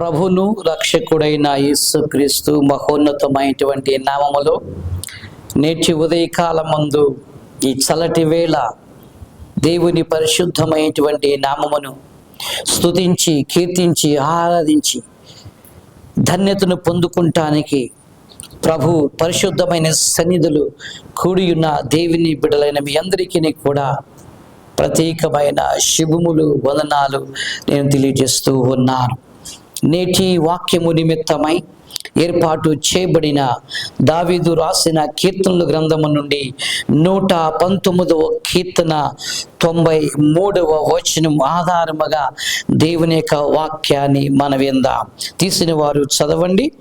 ప్రభును రక్షకుడైన యేసుక్రీస్తు మహోన్నతమైనటువంటి నామములో నేటి ఉదయకాలమందు ఈ చల్లటి వేళ దేవుని పరిశుద్ధమైనటువంటి నామమును స్తుతించి కీర్తించి ఆరాధించి ధన్యతను పొందుకుంటానికి ప్రభు పరిశుద్ధమైన సన్నిధులు కూడియున్న దేవుని బిడలైన మీ అందరికీ కూడా ప్రత్యేకమైన శుభములు వదనాలు నేను తెలియజేస్తూ ఉన్నాను. నేటి వాక్యము నిమిత్తమై ఏర్పాటు చేయబడిన దావీదు రాసిన కీర్తనలు గ్రంథము నుండి నూట పంతొమ్మిదవ కీర్తన తొంభై మూడవ వచనం ఆధారముగా దేవుని యొక్క వాక్యాన్ని మనవిందాం తీసిన వారు చదవండి.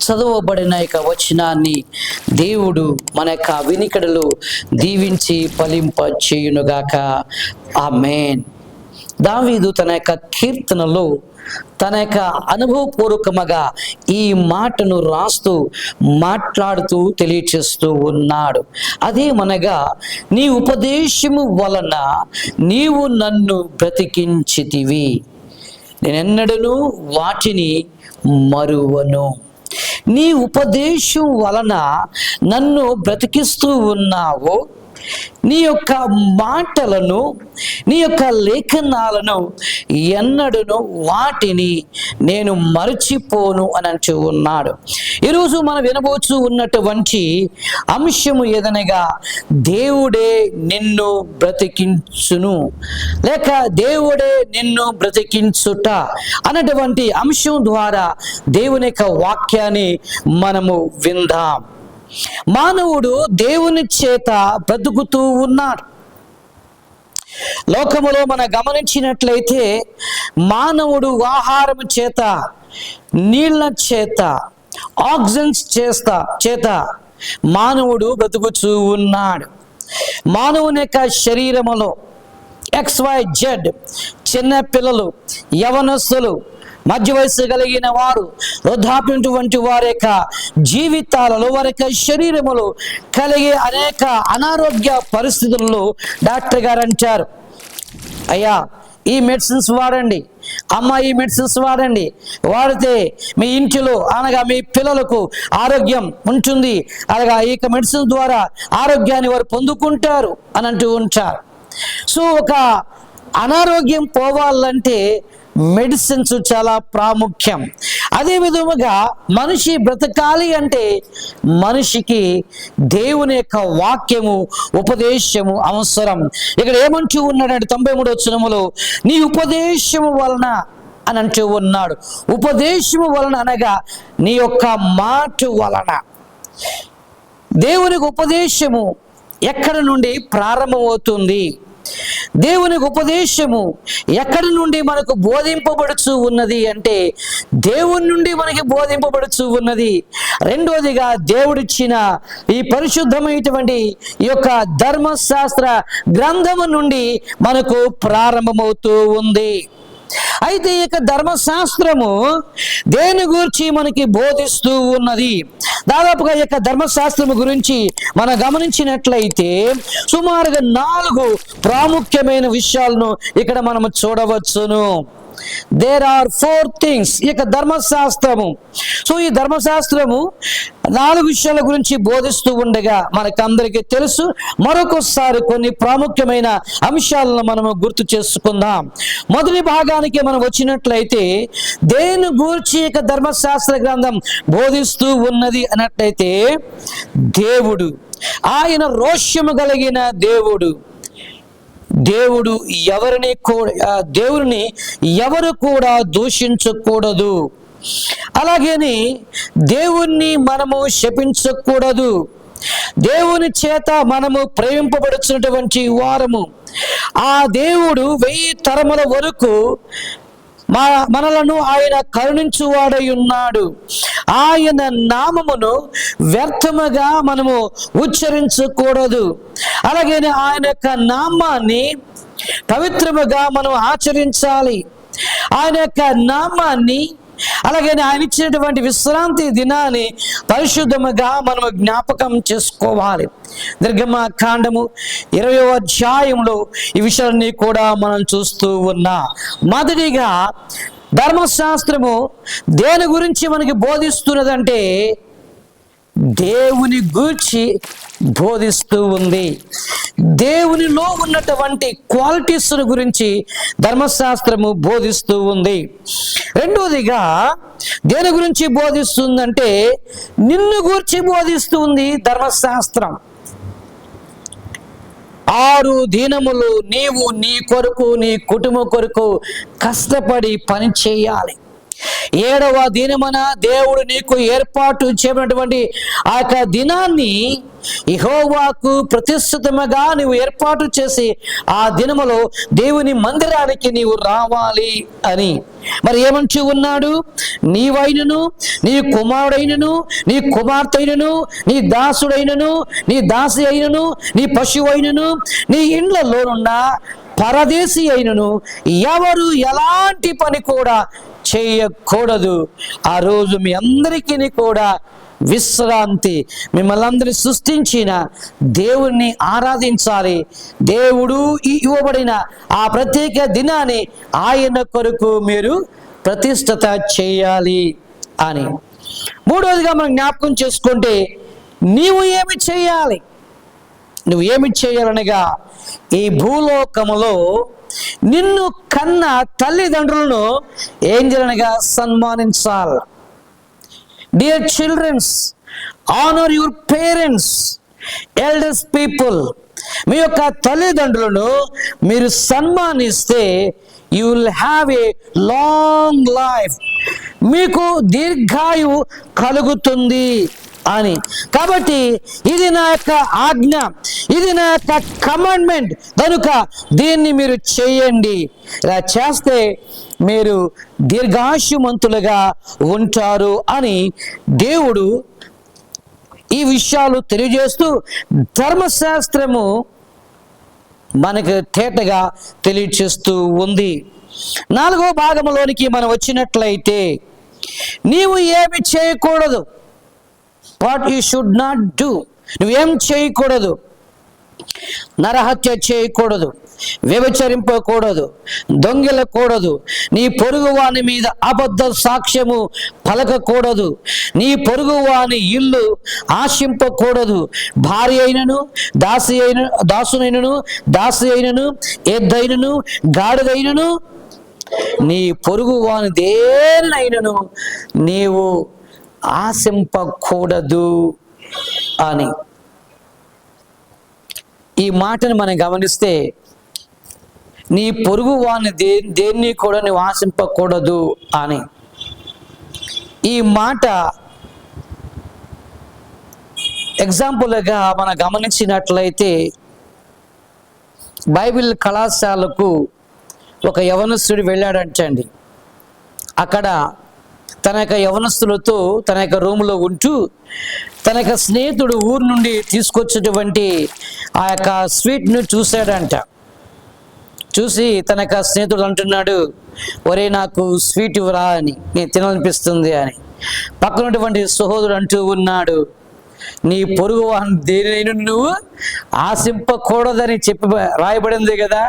చదవబడిన యొక్క వచనాన్ని దేవుడు మన యొక్క వినికడలు దీవించి ఫలింప చేయునుగాక ఆ మేన్ దావీదు తన యొక్క కీర్తనలో తన యొక్క అనుభవపూర్వకముగా ఈ మాటను రాస్తూ మాట్లాడుతూ తెలియచేస్తూ ఉన్నాడు. అదేమనగా నీ ఉపదేశము వలన నీవు నన్ను బ్రతికించితివి. నేనెన్నడను వాటిని మరువను. నీ ఉపదేశం వలన నన్ను బ్రతికిస్తూ ఉన్నావు నీ యొక్క మాటలను నీ యొక్క లేఖనాలను ఎన్నడను వాటిని నేను మరచిపోను అని అంటూ ఉన్నాడు. ఈరోజు మనం వినబోచు ఉన్నటువంటి అంశము ఏదనగా దేవుడే నిన్ను బ్రతికించును. లేక దేవుడే నిన్ను బ్రతికించుట అన్నటువంటి అంశం ద్వారా దేవుని యొక్క వాక్యాన్ని మనము విందాం. మానవుడు దేవుని చేత బ్రతుకుతూ ఉన్నాడు. లోకములో మనం గమనించినట్లయితే మానవుడు ఆహారం చేత నీళ్ళ చేత ఆక్సిజన్స్ చేత చేత మానవుడు బ్రతుకుతూ ఉన్నాడు. మానవుని యొక్క శరీరములో ఎక్స్ వై జెడ్ చిన్న పిల్లలు యవనస్తులు మధ్య వయసు కలిగిన వారు వృద్ధాప్యటువంటి వారి యొక్క జీవితాలలో వారి యొక్క శరీరములో కలిగే అనేక అనారోగ్య పరిస్థితుల్లో డాక్టర్ గారు అంటారు. అయ్యా ఈ మెడిసిన్స్ వాడండి. అమ్మ ఈ మెడిసిన్స్ వాడండి. వాడితే మీ ఇంటిలో అనగా మీ పిల్లలకు ఆరోగ్యం ఉంటుంది. అనగా ఈ యొక్క మెడిసిన్ ద్వారా ఆరోగ్యాన్ని వారు పొందుకుంటారు అని అంటూ ఉంటారు. సో ఒక అనారోగ్యం పోవాలంటే మెడిసిన్స్ చాలా ప్రాముఖ్యం. అదే విధముగా మనిషి బ్రతకాలి అంటే మనిషికి దేవుని యొక్క వాక్యము ఉపదేశము అవసరం. ఇక్కడ ఏమంటూ ఉన్నాడంటే తొంభై మూడు వచ్చినములో నీ ఉపదేశము వలన అని అంటూ ఉన్నాడు. ఉపదేశము వలన అనగా నీ యొక్క మాట వలన. దేవునికి ఉపదేశము ఎక్కడ నుండి ప్రారంభమవుతుంది? దేవునికి ఉపదేశము ఎక్కడి నుండి మనకు బోధింపబడుచు ఉన్నది అంటే దేవుని నుండి మనకి బోధింపబడుచు ఉన్నది. రెండోదిగా దేవుడిచ్చిన ఈ పరిశుద్ధమైనటువంటి ఈ యొక్క ధర్మశాస్త్ర గ్రంథము నుండి మనకు ప్రారంభమవుతూ ఉంది. అయితే ఈ ధర్మశాస్త్రము దేని గురించి మనకి బోధిస్తూ ఉన్నది? దాదాపుగా ఈ యొక్క ధర్మశాస్త్రము గురించి మనం గమనించినట్లయితే సుమారుగా నాలుగు ప్రాముఖ్యమైన విషయాలను ఇక్కడ మనము చూడవచ్చును. దేర్ ఆర్ ఫోర్ థింగ్స్ ఈ యొక్క ధర్మశాస్త్రము. సో ఈ ధర్మశాస్త్రము నాలుగు విషయాల గురించి బోధిస్తూ ఉండగా మనకందరికీ తెలుసు. మరొకసారి కొన్ని ప్రాముఖ్యమైన అంశాలను మనము గుర్తు చేసుకుందాం. మొదటి భాగానికి మనం వచ్చినట్లయితే దేని గురించి ఇక యొక్క ధర్మశాస్త్ర గ్రంథం బోధిస్తూ ఉన్నది అన్నట్లయితే దేవుడు. ఆయన రోష్యము కలిగిన దేవుడు. దేవుడు ఎవరిని కూడా దేవుడిని ఎవరు కూడా దూషించకూడదు. అలాగని దేవుణ్ణి మనము శపించకూడదు. దేవుని చేత మనము ప్రేమింపబడుచున్నటువంటి వారము. ఆ దేవుడు వెయ్యి తరముల వరకు మా మనలను ఆయన కరుణించువాడై ఉన్నాడు. ఆయన నామమును వ్యర్థముగా మనము ఉచ్చరించకూడదు. అలాగే ఆయన యొక్క నామాన్ని పవిత్రముగా మనం ఆచరించాలి. ఆయన యొక్క నామాన్ని అలాగే ఆయన ఇచ్చినటువంటి విశ్రాంతి దినాన్ని పరిశుద్ధముగా మనము జ్ఞాపకం చేసుకోవాలి. దీర్ఘమ కాండము ఇరవై అధ్యాయంలో ఈ విషయాన్ని కూడా మనం చూస్తూ ఉన్నా. మొదటిగా ధర్మశాస్త్రము దేని గురించి మనకి బోధిస్తున్నదంటే దేవుని గూర్చి బోధిస్తూ ఉంది. దేవునిలో ఉన్నటువంటి క్వాలిటీస్ గురించి ధర్మశాస్త్రము బోధిస్తూ ఉంది. రెండవదిగా దేని గురించి బోధిస్తుందంటే నిన్ను గూర్చి బోధిస్తుంది ధర్మశాస్త్రం. ఆరు దినములు నీవు నీ కొరకు నీ కుటుంబం కొరకు కష్టపడి పని చేయాలి. ఏడవ దినమున దేవుడు నీకు ఏర్పాటు చేయనటువంటి ఆ యొక్క దినాన్ని ఇహోవాకు ప్రతిష్ఠితముగా నీవు ఏర్పాటు చేసి ఆ దినములో దేవుని మందిరానికి నీవు రావాలి అని. మరి ఏమంటూ ఉన్నాడు? నీవైనను నీ కుమారుడైనను నీ కుమార్తెైనను నీ దాసుడైనను నీ దాసి అయినను నీ పశువైనను నీ ఇండ్లలోనున్న పరదేశీ అయినను ఎవరు ఎలాంటి పని కూడా చేయకూడదు. ఆ రోజు మీ అందరికీ కూడా విశ్రాంతి మిమ్మల్ని అందరినీ సృష్టించిన దేవుణ్ణి ఆరాధించాలి. దేవుడు ఇవ్వబడిన ఆ ప్రత్యేక దినాన్ని ఆయన కొరకు మీరు ప్రతిష్టత చేయాలి అని. మూడవదిగా మనం జ్ఞాపకం చేసుకుంటే నీవు ఏమి చేయాలి? నువ్వు ఏమి చేయాలనగా ఈ భూలోకములో నిన్ను కన్న తల్లిదండ్రులను ఏం చేయాలనగా సన్మానించాలి. Dear childrens honour your parents elders people మీ యొక్క తల్లిదండ్రులను మీరు సన్మానిస్తే you will have a long life మీకు దీర్ఘాయువు కలుగుతుంది. అని. కాబట్టి ఇది నా యొక్క ఆజ్ఞ ఇది నా యొక్క కమాండ్మెంట్ కనుక దీన్ని మీరు చేయండి. ఇలా చేస్తే మీరు దీర్ఘాశుమంతులుగా ఉంటారు అని దేవుడు ఈ విషయాలు తెలియజేస్తూ ధర్మశాస్త్రము మనకు తేటగా తెలియచేస్తూ ఉంది. నాలుగో భాగంలోనికి మనం వచ్చినట్లయితే నీవు ఏమి చేయకూడదు. What you should not do. నువ్వేం చేయకూడదు. నరహత్య చేయకూడదు. వ్యభిచరింపకూడదు. దొంగిలకూడదు. నీ పొరుగువాని మీద అబద్ధ సాక్ష్యము పలకకూడదు. నీ పొరుగువాని ఇల్లు ఆశింపకూడదు. భార్య అయినను దాసి అయిన దాసునైనను దాసి అయినను ఎద్దైనను గాడిదైనను నీ పొరుగు వాని నీవు ఆశింపకూడదు అని. ఈ మాటను మనం గమనిస్తే నీ పొరుగు వాని దే దేన్ని కూడా నువ్వు ఆశింపకూడదు అని. ఈ మాట ఎగ్జాంపుల్గా మనం గమనించినట్లయితే బైబిల్ కళాశాలకు ఒక యవనస్తుడు వెళ్ళాడంటండి. అక్కడ తన యొక్క యవనస్తులతో తన యొక్క రూములో ఉంటూ తన యొక్క స్నేహితుడు ఊరు నుండి తీసుకొచ్చేటువంటి ఆ యొక్క స్వీట్ను చూశాడంట. చూసి తన యొక్క స్నేహితుడు అంటున్నాడు ఒరే నాకు స్వీట్ ఇవ్వరా అని నేను తినాలనిపిస్తుంది అని. పక్కనటువంటి సహోదరుడు అంటూ ఉన్నాడు నీ పొరుగు వాహనం దేనినైనా నువ్వు ఆశింపకూడదని చెప్పి రాయబడింది కదా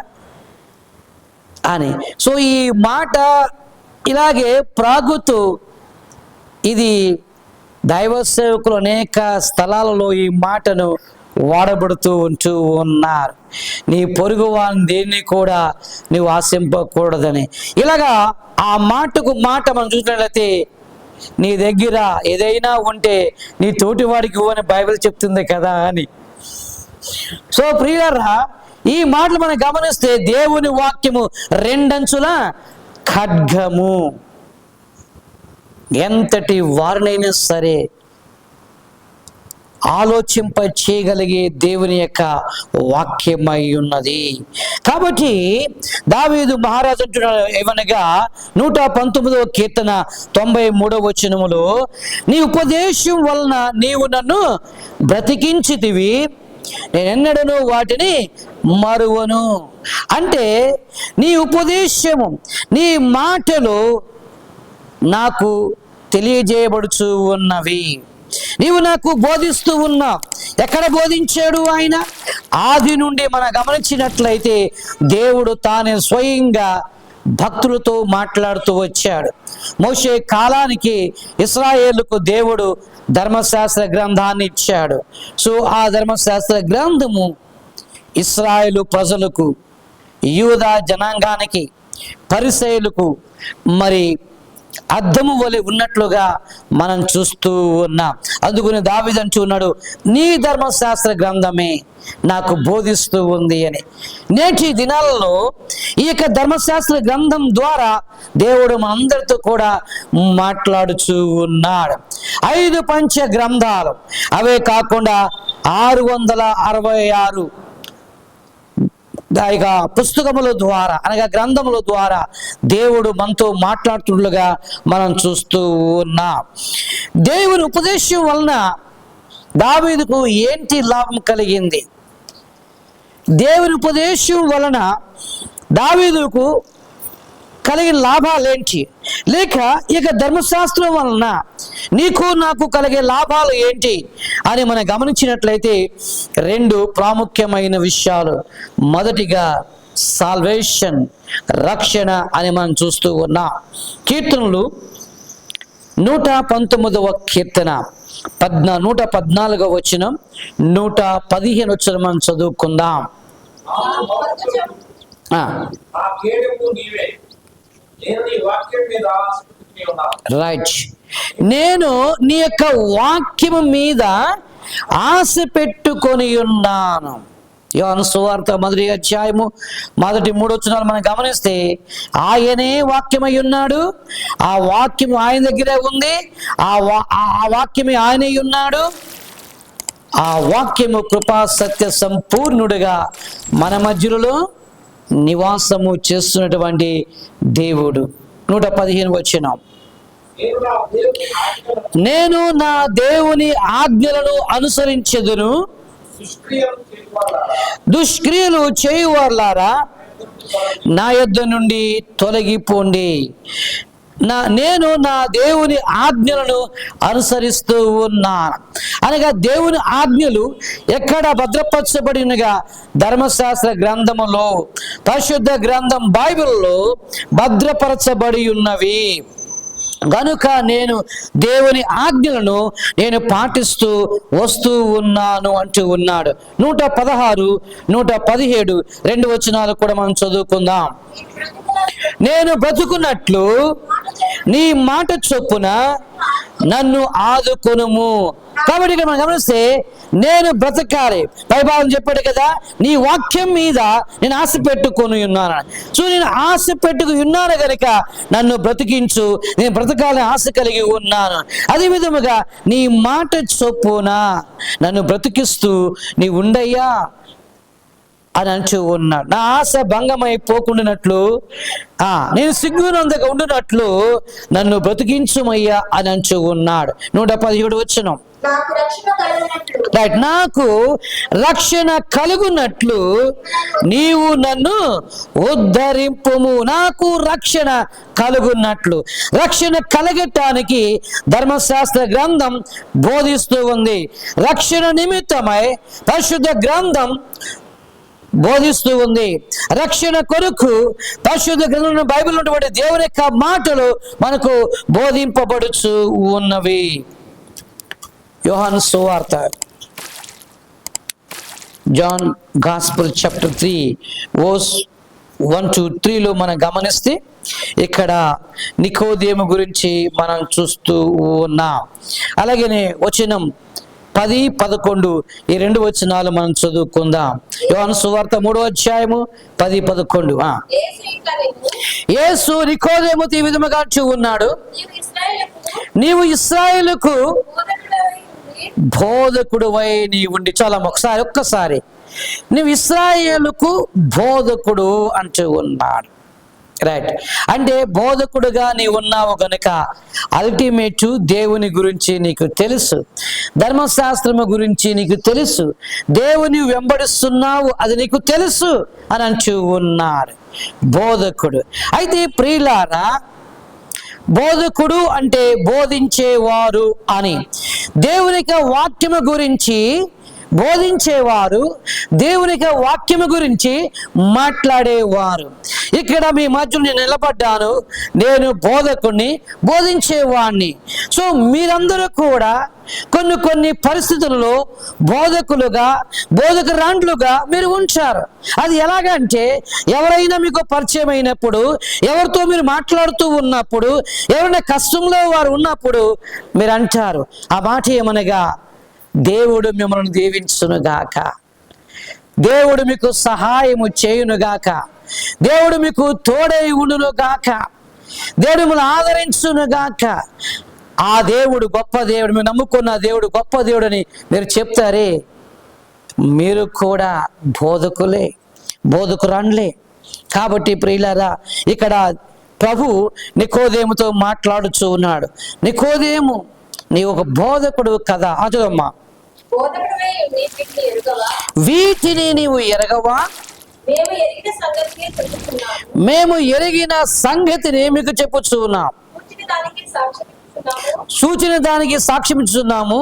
అని. సో ఈ మాట ఇలాగే ప్రాగుతు ఇది దైవ సేవకులు అనేక స్థలాలలో ఈ మాటను వాడబడుతూ ఉంటూ ఉన్నారు. నీ పొరుగు వాని దేన్ని కూడా నువ్వు ఆశింపకూడదని. ఇలాగా ఆ మాటకు మాట మనం చూసినట్లయితే నీ దగ్గర ఏదైనా ఉంటే నీ తోటి వాడికి ఇవ్వని బైబిల్ చెప్తుంది కదా అని. సో ప్రియులరా ఈ మాటలు మనం గమనిస్తే దేవుని వాక్యము రెండంచుల ఖడ్గము. ఎంతటి వారినైనా సరే ఆలోచింప చేయగలిగే దేవుని యొక్క వాక్యమై ఉన్నది. కాబట్టి దావీదు మహారాజు అంటున్నాడు ఏమనగా నూట పంతొమ్మిదవ కీర్తన తొంభై మూడవ వచనములో నీ ఉపదేశం వలన నీవు నన్ను బ్రతికించితివి నేనెన్నడను వాటిని మరువను. అంటే నీ ఉపదేశము నీ మాటలు నాకు తెలియజేయబడుచు ఉన్నవి. నీవు నాకు బోధిస్తూ ఉన్నా. ఎక్కడ బోధించాడు ఆయన? ఆది నుండి మనం గమనించినట్లయితే దేవుడు తానే స్వయంగా భక్తులతో మాట్లాడుతూ వచ్చాడు. మోషే కాలానికి ఇస్రాయేలుకు దేవుడు ధర్మశాస్త్ర గ్రంథాన్ని ఇచ్చాడు. సో ఆ ధర్మశాస్త్ర గ్రంథము ఇస్రాయేలు ప్రజలకు యూదా జనాంగానికి పరిశైలకు మరి అద్దము వలె ఉన్నట్లుగా మనం చూస్తూ ఉన్నాం. అందుకుని దావిదంటూ ఉన్నాడు నీ ధర్మశాస్త్ర గ్రంథమే నాకు బోధిస్తూ ఉంది అని. నేటి దినాలలో ఈ యొక్క ధర్మశాస్త్ర గ్రంథం ద్వారా దేవుడు మనందరితో కూడా మాట్లాడుచూ ఉన్నాడు. ఐదు పంచ గ్రంథాలు అవే కాకుండా ఆరు వందల అరవై ఆరు ఇక పుస్తకముల ద్వారా అనగా గ్రంథముల ద్వారా దేవుడు మనతో మాట్లాడుతుండగా మనం చూస్తూ ఉన్నాం. దేవుని ఉపదేశం వలన దావీదుకు ఏంటి లాభం కలిగింది? దేవుని ఉపదేశం వలన దావీదుకు కలిగిన లాభాలేంటి లేక ఇక ధర్మశాస్త్రం వలన నీకు నాకు కలిగే లాభాలు ఏంటి అని మనం గమనించినట్లయితే రెండు ప్రాముఖ్యమైన విషయాలు మొదటిగా సాల్వేషన్ రక్షణ అని మనం చూస్తూ ఉన్నాం కీర్తనలు నూట పంతొమ్మిదవ కీర్తన పద్నా నూట పద్నాలుగో వచ్చిన నూట పదిహేను వచ్చిన మనం చదువుకుందాం రైట్ నేను నీ యొక్క వాక్యము మీద ఆశ పెట్టుకొని ఉన్నాను. యోహాను సువార్త మొదటి అధ్యాయము మొదటి మూడు వచ్చినాలు మనం గమనిస్తే ఆయనే వాక్యమై ఉన్నాడు ఆ వాక్యం ఆయన దగ్గరే ఉంది ఆ వా ఆ ఆ వాక్యమే ఆయనే ఉన్నాడు. ఆ వాక్యము కృపా సత్య సంపూర్ణుడిగా మన మధ్యలో నివాసము చేస్తున్నటువంటి దేవుడు. నూట పదిహేను వచ్చినాం. నేను నా దేవుని ఆజ్ఞలను అనుసరించదును. దుష్క్రియలు చేయువర్లారా దుష్క్రియలు చేయువార్లారా నా యొద్ద నుండి తొలగిపోండి. నా నేను నా దేవుని ఆజ్ఞలను అనుసరిస్తూ ఉన్నాను. అనగా దేవుని ఆజ్ఞలు ఎక్కడ భద్రపరచబడినగా ధర్మశాస్త్ర గ్రంథములో పరిశుద్ధ గ్రంథం బైబిల్లో భద్రపరచబడి ఉన్నవి. కనుక నేను దేవుని ఆజ్ఞలను నేను పాటిస్తూ వస్తూ ఉన్నాను అంటూ ఉన్నాడు. నూట పదహారు నూట పదిహేడు రెండు వచనాలు కూడా మనం చదువుకుందాం. నేను బ్రతుకున్నట్లు నీ మాట చొప్పున నన్ను ఆదుకొనుము. కాబట్టి ఇక్కడ మనం గమనిస్తే నేను బ్రతకాలి. పైభావం చెప్పాడు కదా నీ వాక్యం మీద నేను ఆశ పెట్టుకొని ఉన్నాను. సో నేను ఆశ పెట్టుకుని ఉన్నాను కనుక నన్ను బ్రతికించు. నేను బ్రతకాలని ఆశ కలిగి ఉన్నాను. అదే విధముగా నీ మాట చొప్పున నన్ను బ్రతికిస్తూ నీ ఉండయ్యా అని అంటూ ఉన్నాడు. నా ఆశ భంగమైపోకుండానట్లు ఆ నేను సిగ్గునందగా ఉండునట్లు నన్ను బ్రతికించుమయ్యా అని అంటూ ఉన్నాడు. నూట పదిహేడు వచ్చిన నాకు రక్షణ కలిగినట్లు. రైట్ నాకు రక్షణ కలుగునట్లు నీవు నన్ను ఉద్ధరింపుము. నాకు రక్షణ కలుగున్నట్లు రక్షణ కలగటానికి ధర్మశాస్త్ర గ్రంథం బోధిస్తూ ఉంది. రక్షణ నిమిత్తమై పరిశుద్ధ గ్రంథం బోధిస్తూ ఉంది. రక్షణ కొరకు పరిశుద్ధ గ్రంథంలో బైబిల్ ఉన్నటువంటి దేవుని యొక్క మాటలు మనకు బోధింపబడుచు ఉన్నవి. యోహాను సువార్త. John gospel chapter three verse one two త్రీలో మనం గమనిస్తే ఇక్కడ నికోదేము గురించి మనం చూస్తూ ఉన్నాం. అలాగనే వచనం పది పదకొండు. ఈ రెండు వచనాలు మనం చదువుకుందాం. యోన సువార్త మూడో అధ్యాయము పది పదకొండు. ఆ. యేసు ఇట్లా ఈ విధముగా ఉన్నాడు. నీవు ఇశ్రాయేలుకు ఇస్రాయేలుకు బోధకుడు వై నీ ఉండి చాలా ఒకసారి ఒక్కసారి. నువ్వు ఇస్రాయేలుకు బోధకుడు అంటూ ఉన్నాడు. రైట్ అంటే బోధకుడుగా నీ ఉన్నావు గనుక అల్టిమేట్ దేవుని గురించి నీకు తెలుసు. ధర్మశాస్త్రము గురించి నీకు తెలుసు. దేవుని వెంబడిస్తున్నావు అది నీకు తెలుసు అని అంటూ ఉన్నారు బోధకుడు. అయితే ప్రియులారా బోధకుడు అంటే బోధించేవారు అని. దేవుని వాక్యము గురించి బోధించేవారు దేవునికి వాక్యము గురించి మాట్లాడేవారు. ఇక్కడ మీ మధ్య నేను నిలబడ్డాను. నేను బోధకుణ్ణి బోధించేవాణ్ణి. సో మీరందరూ కూడా కొన్ని కొన్ని పరిస్థితుల్లో బోధకులుగా బోధకురాండ్లుగా మీరు ఉంచారు. అది ఎలాగంటే ఎవరైనా మీకు పరిచయం అయినప్పుడు ఎవరితో మీరు మాట్లాడుతూ ఉన్నప్పుడు ఎవరైనా కష్టంలో వారు ఉన్నప్పుడు మీరు అంటారు ఆ మాట ఏమనగా? దేవుడు మిమ్మల్ని దీవించునుగాక. దేవుడు మీకు సహాయము చేయునుగాక. దేవుడు మీకు తోడై ఉండునుగాక. దేవుడు మిమ్మల్ని ఆదరించునుగాక. ఆ దేవుడు గొప్ప దేవుడు మీరు నమ్ముకున్న దేవుడు గొప్ప దేవుడని మీరు చెప్తారే. మీరు కూడా బోధకులే బోధకురాన్లే. కాబట్టి ప్రియులారా ఇక్కడ ప్రభు నికోదేముతో మాట్లాడుచూ ఉన్నాడు. నికోదేము నీ ఒక బోధకుడు కదా. అదమ్మా వీటిని నీవు ఎరగవా? మేము ఎరిగిన సంగతిని మీకు చెప్పుచున్నాం సూచన దానికి సాక్ష్యం ఇస్తున్నాము.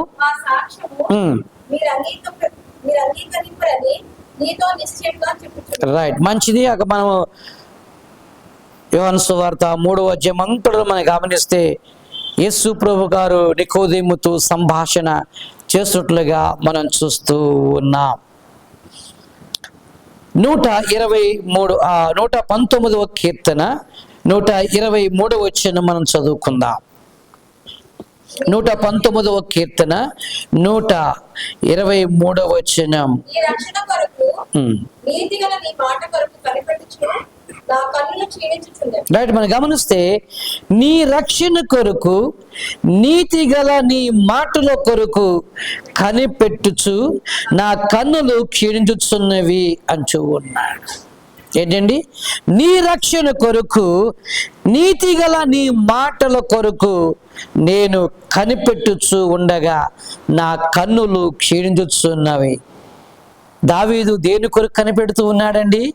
రైట్ మంచిది. అక్కడ మనము యోహాను సువార్త మూడవ అధ్యాయం అంతటా మనం గమనిస్తే యేసు ప్రభు గారు నికోదేముతో సంభాషణ చేస్తున్నట్లుగా మనం చూస్తూ ఉన్నాం. నూట ఇరవై మూడు ఆ నూట పంతొమ్మిదవ కీర్తన నూట ఇరవై మూడవ వచ్చిన మనం చదువుకుందాం. నూట పంతొమ్మిదవ కీర్తన నూట ఇరవై మూడవ వచనం. రైట్ మనం గమనిస్తే నీ రక్షణ కొరకు నీతి గల నీ మాటల కొరకు కనిపెట్టుచు నా కన్నులు క్షీణించుచున్నవి అంచు ఉన్నాడు. ఏంటండి? నీ రక్షణ కొరకు నీతి గల నీ మాటల కొరకు నేను కనిపెట్టుచు ఉండగా నా కన్నులు క్షీణించుచున్నవి. దావీదు దేని కొరకు కనిపెడుతూ ఉన్నాడండి?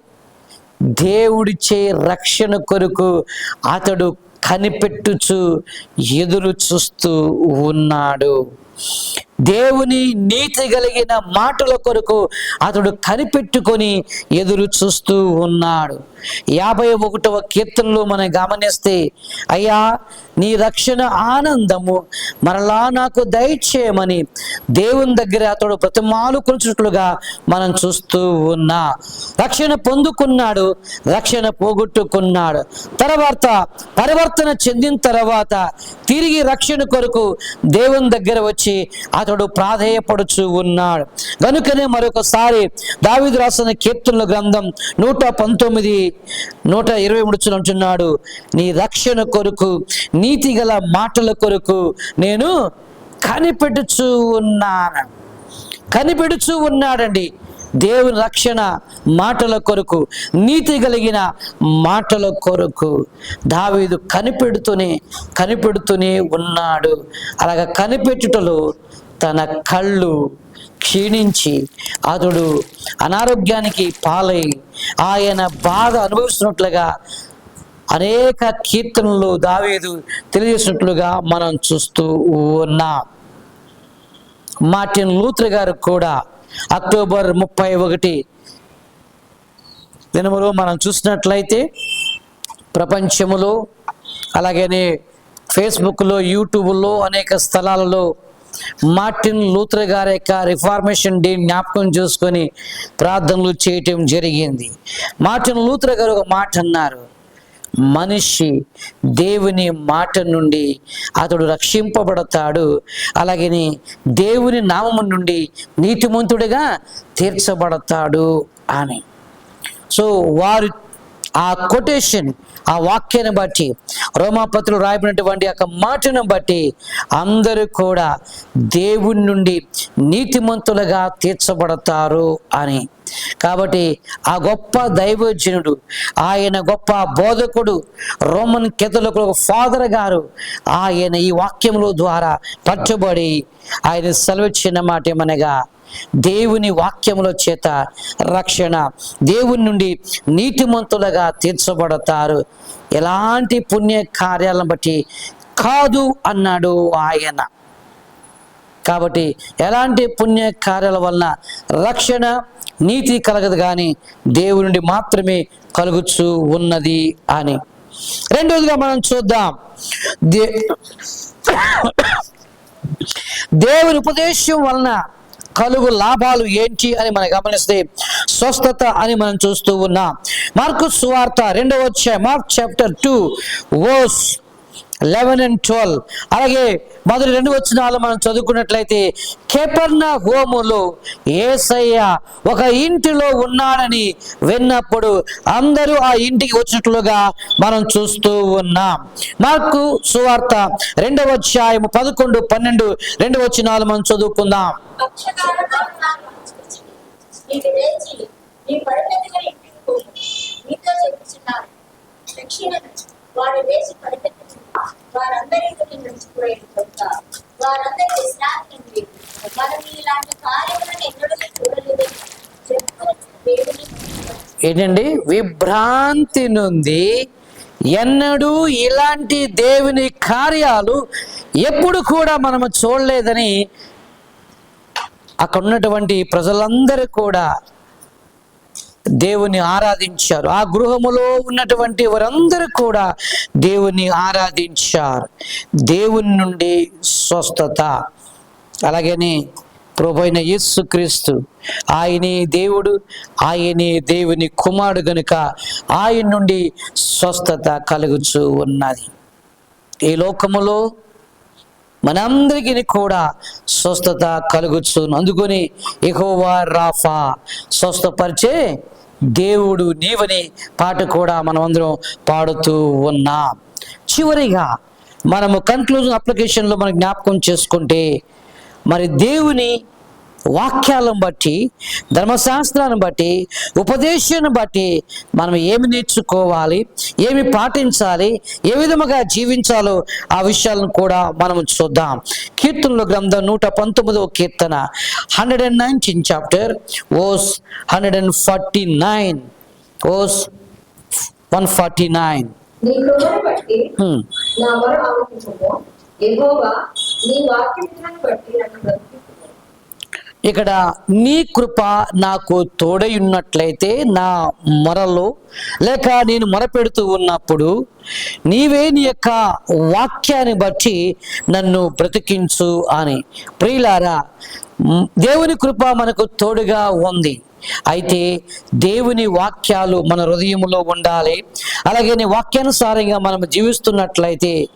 దేవుడిచ్చే రక్షణ కొరకు అతడు కనిపెట్టుచు ఎదురు చూస్తూ ఉన్నాడు. దేవుని నీతి కలిగిన మాటల కొరకు అతడు కనిపెట్టుకొని ఎదురు చూస్తూ ఉన్నాడు. యాభై ఒకటవ కీర్తనలో మనం గమనిస్తే అయ్యా నీ రక్షణ ఆనందము మరలా నాకు దయచేయమని దేవుని దగ్గర అతడు ప్రతిమాలు కొలుచుట్లుగా మనం చూస్తూ ఉన్నా. రక్షణ పొందుకున్నాడు రక్షణ పోగొట్టుకున్నాడు. తర్వాత పరివర్తన చెందిన తర్వాత తిరిగి రక్షణ కొరకు దేవుని దగ్గర వచ్చి అతడు ప్రాధేయపడుచు ఉన్నాడు. కనుకనే మరొకసారి దావిదు రాసిన కీర్తనల గ్రంథం నూట పంతొమ్మిది నూట ఇరవై మూడు అంటున్నాడు నీ రక్షణ కొరకు నీతి గల మాటల కొరకు నేను కనిపెడుచు ఉన్నాను. కనిపెడుచు ఉన్నాడండి. దేవుని రక్షణ మాటల కొరకు నీతి కలిగిన మాటల కొరకు దావీదు కనిపెడుతూనే కనిపెడుతూనే ఉన్నాడు. అలాగ కనిపెట్టుటలో తన కళ్ళు క్షీణించి అతడు అనారోగ్యానికి పాలై ఆయన బాధ అనుభవిస్తున్నట్లుగా అనేక కీర్తనలు దావేదు తెలియజేసినట్లుగా మనం చూస్తూ ఉన్నాం. మార్టిన్ లూత్ర గారు కూడా అక్టోబర్ ముప్పై ఒకటి దినములో మనం చూసినట్లయితే ప్రపంచములో అలాగనే ఫేస్బుక్లో యూట్యూబ్లో అనేక స్థలాలలో మార్టిన్ లూథర్ గారి యొక్క రిఫార్మేషన్ డే జ్ఞాపకం చేసుకొని ప్రార్థనలు చేయటం జరిగింది. మార్టిన్ లూథర్ గారు ఒక మాట అన్నారు. మనిషి దేవుని మాట నుండి అతడు రక్షింపబడతాడు. అలాగే దేవుని నామము నుండి నీతిమంతుడిగా తీర్చబడతాడు అని. సో వారు ఆ కొటేషన్ ఆ వాక్యాన్ని బట్టి రోమాపత్రులు రాయబడినటువంటి యొక్క మాటను బట్టి అందరూ కూడా దేవుని నుండి నీతిమంతులుగా తీర్చబడతారు అని. కాబట్టి ఆ గొప్ప దైవజనుడు ఆయన గొప్ప బోధకుడు రోమన్ కెథలిక్ ఫాదర్ గారు ఆయన ఈ వాక్యముల ద్వారా పట్టుబడి ఆయన సెలవిచ్చిన మాట ఏమనగా దేవుని వాక్యముల చేత రక్షణ దేవుని నుండి నీతిమంతులుగా తీర్చబడతారు. ఎలాంటి పుణ్య కార్యాలను బట్టి? కాదు అన్నాడు ఆయన. కాబట్టి ఎలాంటి పుణ్య కార్యాల వలన రక్షణ నీతి కలగదు కానీ దేవుని నుండి మాత్రమే కలుగుచు ఉన్నది అని. రెండోదిగా మనం చూద్దాం. దే దేవుని ఉపదేశం వలన కలుగు లాభాలు ఏంటి అని మనం గమనిస్తే స్వస్థత అని మనం చూస్తూ ఉన్నాం. మార్కు సువార్త రెండవ వచ్చే Mark chapter two verse eleven and twelve. అలాగే మొదటి రెండు వచ్చినాలు మనం చదువుకున్నట్లయితే కేపర్ణ హోములో ఏసయ్య ఒక ఇంటిలో ఉన్నాడని విన్నప్పుడు అందరూ ఆ ఇంటికి వచ్చినట్లుగా మనం చూస్తూ ఉన్నాం. మార్కు సువార్త రెండవ అధ్యాయము పదకొండు పన్నెండు రెండు వచ్చినాలు మనం చదువుకుందాం. వారు వారందరి ఎదుటి వారందరి విశ్రాంతి మనం ఇలాంటి కార్యములను ఎన్నడూ ఏంటండి? విభ్రాంతి నుండి ఎన్నడూ ఇలాంటి దేవుని కార్యాలు ఎప్పుడు కూడా మనము చూడలేదని అక్కడ ఉన్నటువంటి ప్రజలందరూ కూడా దేవుని ఆరాధించారు. ఆ గృహములో ఉన్నటువంటి వారందరూ కూడా దేవుని ఆరాధించారు. దేవుని నుండి స్వస్థత. అలాగని ప్రభైన యేసుక్రీస్తు ఆయనే దేవుడు ఆయనే దేవుని కుమారుడు గనుక ఆయన నుండి స్వస్థత కలుగుచూ ఉన్నది. ఈ లోకములో మనందరికీ కూడా స్వస్థత కలుగుచు అందుకొని ఎహోవా రాఫా స్వస్థపరిచే దేవుడు నీవని పాట కూడా మనమందరం పాడుతూ ఉన్నాం. చివరిగా మనము కన్క్లూజన్ అప్లికేషన్లో మనం జ్ఞాపకం చేసుకుంటే మరి దేవుని వాక్యాలను బట్టి ధర్మశాస్త్రాన్ని బట్టి ఉపదేశాన్ని బట్టి మనం ఏమి నేర్చుకోవాలి ఏమి పాటించాలి ఏ విధముగా జీవించాలో ఆ విషయాలను కూడా మనం చూద్దాం. కీర్తనల గ్రంథం నూట పంతొమ్మిదవ కీర్తన hundred and nineteen chapter verse hundred and forty nine verse one forty nine నీ కృపను బట్టి ఇక్కడ నీ కృప నాకు తోడై ఉన్నట్లయితే నా మొరలో లేక నేను మొరపెడుతూ ఉన్నప్పుడు నీవే నీ యొక్క వాక్యాన్ని బట్టి నన్ను బ్రతికించు అని. ప్రియులారా దేవుని కృప మనకు తోడుగా ఉంది. అయితే దేవుని వాక్యాలు మన హృదయంలో ఉండాలి. అలాగే నీ వాక్యానుసారంగా మనం జీవిస్తున్నట్లయితే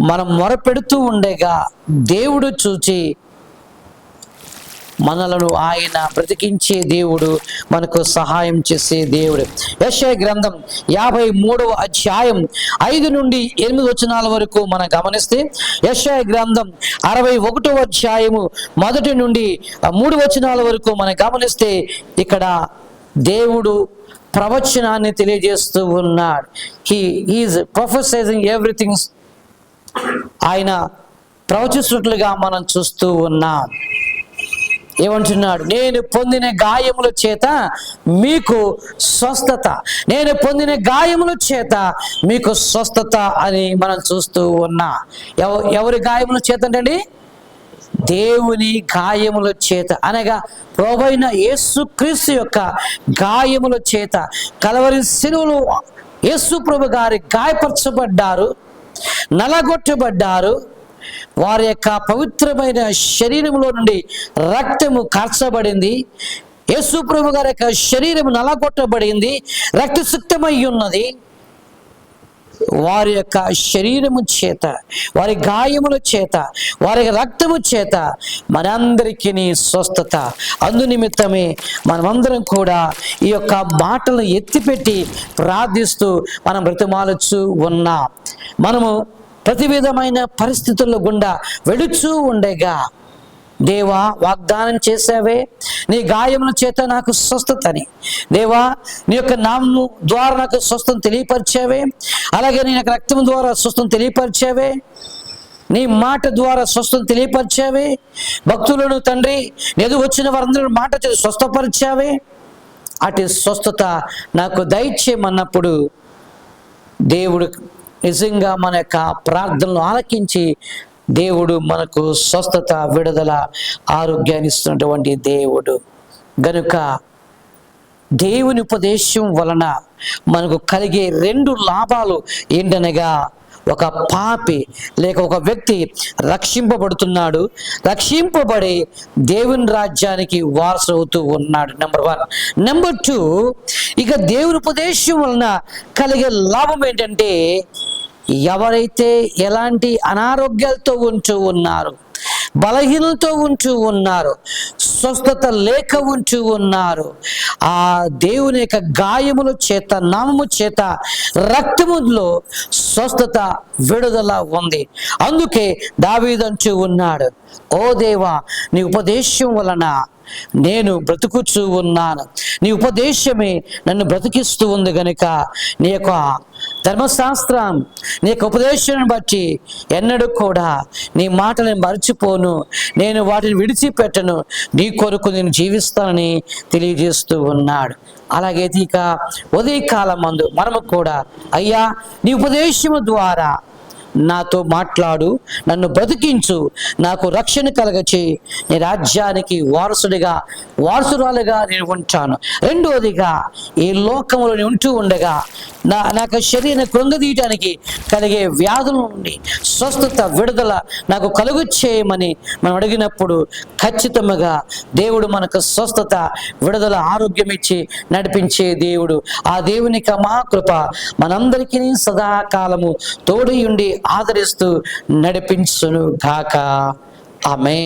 మనం మొరపెడుతూ ఉండేగా దేవుడు చూచి మనలను ఆయన బ్రతికించే దేవుడు మనకు సహాయం చేసే దేవుడు. యెషయా గ్రంథం యాభై మూడవ అధ్యాయం ఐదు నుండి ఎనిమిది వచనాల వరకు మనం గమనిస్తే యెషయా గ్రంథం అరవై ఒకటవ అధ్యాయము మొదటి నుండి మూడు వచనాల వరకు మనం గమనిస్తే ఇక్కడ దేవుడు ప్రవచనాన్ని తెలియజేస్తూ ఉన్నాడు. హీ ఈజ్ ప్రొఫెసైజింగ్ ఎవ్రీథింగ్ ఆయన ప్రవచిస్తున్నట్లుగా మనం చూస్తూ ఉన్నాం. ఏమంటున్నాడు? నేను పొందిన గాయముల చేత మీకు స్వస్థత. నేను పొందిన గాయముల చేత మీకు స్వస్థత అని మనం చూస్తూ ఉన్నా. ఎవ ఎవరి గాయముల చేత అండి దేవుని గాయముల చేత. అనగా ప్రభైన యేసుక్రీస్తు యొక్క గాయముల చేత. కలవరి శిలువులు యేసు ప్రభు గారి గాయపరచబడ్డారు నలగొట్టబడ్డారు వారి యొక్క పవిత్రమైన శరీరంలో నుండి రక్తము కార్చబడింది. యేసుప్రభు గారి యొక్క శరీరం నలగొట్టబడింది. రక్తసుక్తమై ఉన్నది. వారి యొక్క శరీరము చేత వారి గాయముల చేత వారి రక్తము చేత మనందరికీ స్వస్థత. అందు నిమిత్తమే మనమందరం కూడా ఈ యొక్క మాటలను ఎత్తిపెట్టి ప్రార్థిస్తూ మనం బ్రతిమాలుచు ఉన్నాం. మనము ప్రతి విధమైన పరిస్థితుల గుండా వెడుచూ ఉండేగా. దేవా వాగ్దానం చేసావే నీ గాయముల చేత నాకు స్వస్థతని. దేవా నీ యొక్క నామము ద్వారా నాకు స్వస్థం తెలియపరిచావే. అలాగే నీ యొక్క రక్తం ద్వారా స్వస్థం తెలియపరిచావే. నీ మాట ద్వారా స్వస్థం తెలియపరిచావే. భక్తులను తండ్రి ఎదు వచ్చిన వారందరూ మాట చేసి స్వస్థపరిచావే. అటు స్వస్థత నాకు దయచేయమన్నప్పుడు దేవుడు నిజంగా మన యొక్క ప్రార్థనలు ఆలకించి దేవుడు మనకు స్వస్థత విడుదల ఆరోగ్యాన్ని ఇస్తున్నటువంటి దేవుడు. గనుక దేవుని ఉపదేశం వలన మనకు కలిగే రెండు లాభాలు ఏంటనగా ఒక పాపి లేక ఒక వ్యక్తి రక్షింపబడుతున్నాడు. రక్షింపబడి దేవుని రాజ్యానికి వారసవుతూ ఉన్నాడు నెంబర్ వన్ నెంబర్ టూ ఇక దేవుని ఉపదేశం వలన కలిగే లాభం ఏంటంటే ఎవరైతే ఎలాంటి అనారోగ్యాలతో ఉంటూ ఉన్నారు బలహీనతో ఉంటూ ఉన్నారు స్వస్థత లేక ఉంటూ ఉన్నారు ఆ దేవుని యొక్క గాయముల చేత నామము చేత రక్తములో స్వస్థత విడుదల ఉంది. అందుకే దావీదంచు ఉన్నాడు ఓ దేవా నీ ఉపదేశం వలన నేను బ్రతుకుచూ ఉన్నాను. నీ ఉపదేశమే నన్ను బ్రతికిస్తూ ఉంది గనుక నీ యొక్క ధర్మశాస్త్రం నీ యొక్క ఉపదేశాన్ని బట్టి ఎన్నడూ కూడా నీ మాటలను మర్చిపోను. నేను వాటిని విడిచిపెట్టను. నీ కొరకు నేను జీవిస్తానని తెలియజేస్తూ ఉన్నాడు. అలాగే ఇక ఉదయకాలం మందు మనము కూడా అయ్యా నీ ఉపదేశము ద్వారా నాతో మాట్లాడు నన్ను బ్రతికించు నాకు రక్షణ కలగచి నీ రాజ్యానికి వారసుడిగా వారసురాలుగా నేను ఉంటాను. రెండవదిగా ఈ లోకంలో నేను ఉంటూ ఉండగా నా నాకు శరీరం కృంగదీయటానికి కలిగే వ్యాధుల నుండి స్వస్థత విడుదల నాకు కలుగు చేయమని మనం అడిగినప్పుడు ఖచ్చితంగా దేవుడు మనకు స్వస్థత విడుదల ఆరోగ్యం ఇచ్చి నడిపించే దేవుడు. ఆ దేవునికి మహాకృప మనందరికీ సదాకాలము తోడయుండి ఆదరిస్తూ నడిపించును గాక ఆమె